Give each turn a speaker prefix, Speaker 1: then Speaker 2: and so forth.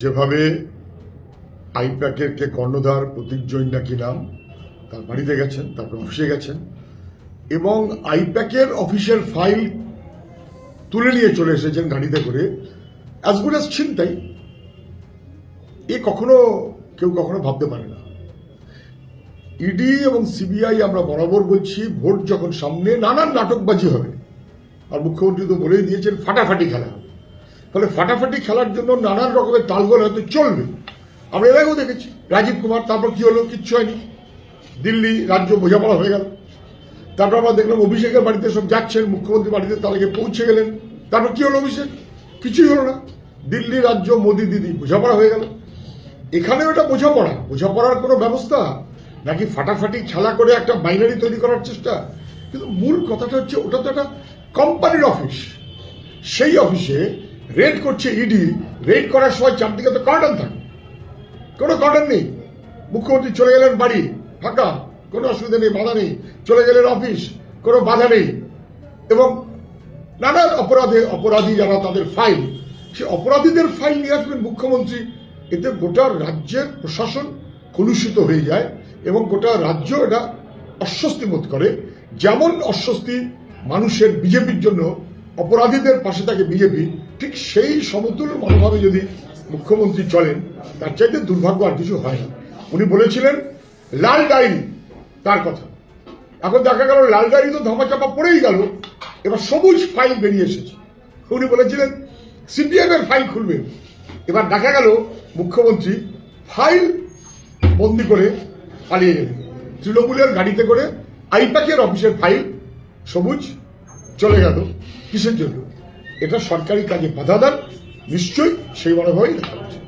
Speaker 1: যেভাবে আইপ্যাকের কে কর্ণধার প্রতীক জৈন নাকি নাম, তার বাড়িতে গেছেন, তারপর অফিসে গেছেন, এবং আইপ্যাকের অফিসের ফাইল তুলে নিয়ে চলে এসেছেন গাড়িতে করে অ্যাজ গুড অ্যাজ ছিনতাই এ কখনো কেউ কখনো ভাবতে পারে না। ইডি এবং সিবিআই আমরা বরাবর বলছি, ভোট যখন সামনে নানান নাটকবাজি হবে। আর মুখ্যমন্ত্রী তো বলেই দিয়েছেন, ফাটাফাটি খেলা হবে। ফলে ফাটাফাটি খেলার জন্য নানান রকমের তালগোল হয়তো চলবে। আমরা এর আগেও দেখেছি, রাজীব কুমার, তারপর কি হলো, কিচ্ছু হয়নি। দিল্লি রাজ্য বোঝাপড়া হয়ে গেল। তারপর আমরা দেখলাম অভিষেকের বাড়িতে সব যাচ্ছেন মুখ্যমন্ত্রী বাড়িতে আগে পৌঁছে গেলেন। তারপর কি হলো অভিষেক? কিছুই হলো না। দিল্লি রাজ্য মোদি দিদি বোঝাপড়া হয়ে গেল। এখানে ওটা বোঝাপড়া। বোঝাপড়ার কোনো ব্যবস্থা? নাকি ফাটাফাটি খেলা করে একটা বাইনারি তৈরি করার চেষ্টা? কিন্তু মূল কথাটা হচ্ছে, ওটা তো একটা কোম্পানির অফিস। সেই অফিসে রেড করছে ইডি রেড করার সময় চারদিকে তো কার্টন থাকে। কোনো কার্টন নেই। মুখ্যমন্ত্রী চলে গেলেন বাড়ি, ফাঁকা। কোনো অসুবিধা নেই, বাধা নেই। চলে গেলেন অফিস কোনো বাধা নেই। এবং নানান অপরাধে, অপরাধী যারা তাদের ফাইল সে অপরাধীদের ফাইল নিয়ে আসবেন মুখ্যমন্ত্রী। এতে গোটা রাজ্যের প্রশাসন কলুষিত হয়ে যায় এবং গোটা রাজ্য এটা অস্বস্তি বোধ করে। যেমন অস্বস্তি মানুষের, বিজেপির জন্য অপরাধীদের পাশে থাকে বিজেপি, ঠিক সেই সমতুল মনোভাবে যদি মুখ্যমন্ত্রী চলেন, তার চাইতে দুর্ভাগ্য আর কিছু হয় না উনি বলেছিলেন, লাল ডায়েরি তার কথা। এখন দেখা গেল, লাল ডায়েরি তো ধামাচাপা পড়েই গেল, এবার সবুজ ফাইল বেরিয়ে এসেছে। উনি বলেছিলেন, সিপিএম এর ফাইল খুলবেন এবার দেখা গেল, মুখ্যমন্ত্রী ফাইল বন্দি করে পালিয়ে গেলেন। তৃণমূলের গাড়িতে করে আইপ্যাকের অফিসের ফাইল, সবুজ চলে গেল। কিসের জন্য? এটা সরকারি কাজে বাধা দেন। নিশ্চয়ই সেই বড়ভাবেই দেখা হচ্ছে